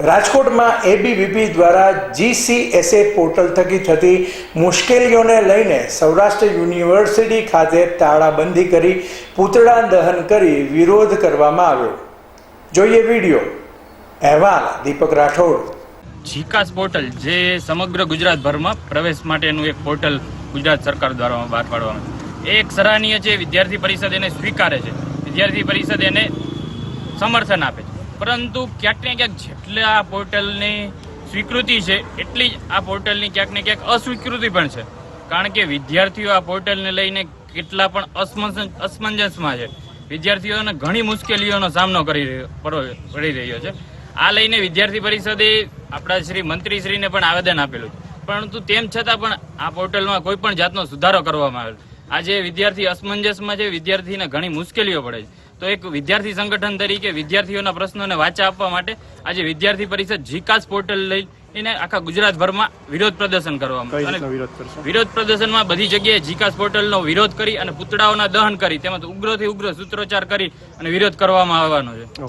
રાજકોટમાં એબીવીપી દ્વારા જીસીએસએ પોર્ટલ થકી થતી મુશ્કેલીઓને લઈને સૌરાષ્ટ્ર યુનિવર્સિટી ખાતે તાળાબંધી કરી પૂતળા દહન કરી વિરોધ કરવામાં આવ્યો. જોઈએ વીડિયો. અહેવાલ, દીપક રાઠોડ. જીકાસ પોર્ટલ, જે સમગ્ર ગુજરાતભરમાં પ્રવેશ માટેનું એક પોર્ટલ ગુજરાત સરકાર દ્વારા બહાર પાડવામાં એ એક સરાહનીય છે, વિદ્યાર્થી પરિષદ એને સ્વીકારે છે. વિદ્યાર્થી પરિષદ એને સમર્થન આપે છે. પરંતુ ક્યાંક ને ક્યાંક જેટલા આ પોર્ટલની સ્વીકૃતિ છે, એટલી જ આ પોર્ટલની ક્યાંક ને ક્યાંક અસ્વીકૃતિ પણ છે. કારણ કે વિદ્યાર્થીઓ આ પોર્ટલને લઈને કેટલા પણ અસમંજસ, અસમંજસમાં છે. વિદ્યાર્થીઓને ઘણી મુશ્કેલીઓનો સામનો કરી રહ્યો, પડી રહ્યો છે. આ લઈને વિદ્યાર્થી પરિષદે આપણા શ્રી મંત્રીશ્રીને પણ આવેદન આપેલું પરંતુ તેમ છતાં પણ આ પોર્ટલમાં કોઈ પણ જાતનો સુધારો કરવામાં આવેલો આજે વિદ્યાર્થી અસમંજસમાં છે, વિદ્યાર્થીને ઘણી મુશ્કેલીઓ પડે છે. તો એક વિદ્યાર્થી સંગઠન તરીકે વિદ્યાર્થીઓના પ્રશ્નોને વાચા આપવા માટે આજે વિદ્યાર્થી પરિષદ જીકાસ પોર્ટલ લઈને આખા ગુજરાતભરમાં વિરોધ પ્રદર્શન કરવામાં વિરોધ પ્રદર્શનમાં બધી જગ્યાએ જીકાસ પોર્ટલનો વિરોધ કરી અને પુતળાઓના દહન કરી તેમજ ઉગ્રથી ઉગ્ર સૂત્રોચ્ચાર કરી અને વિરોધ કરવામાં આવવાનો છે.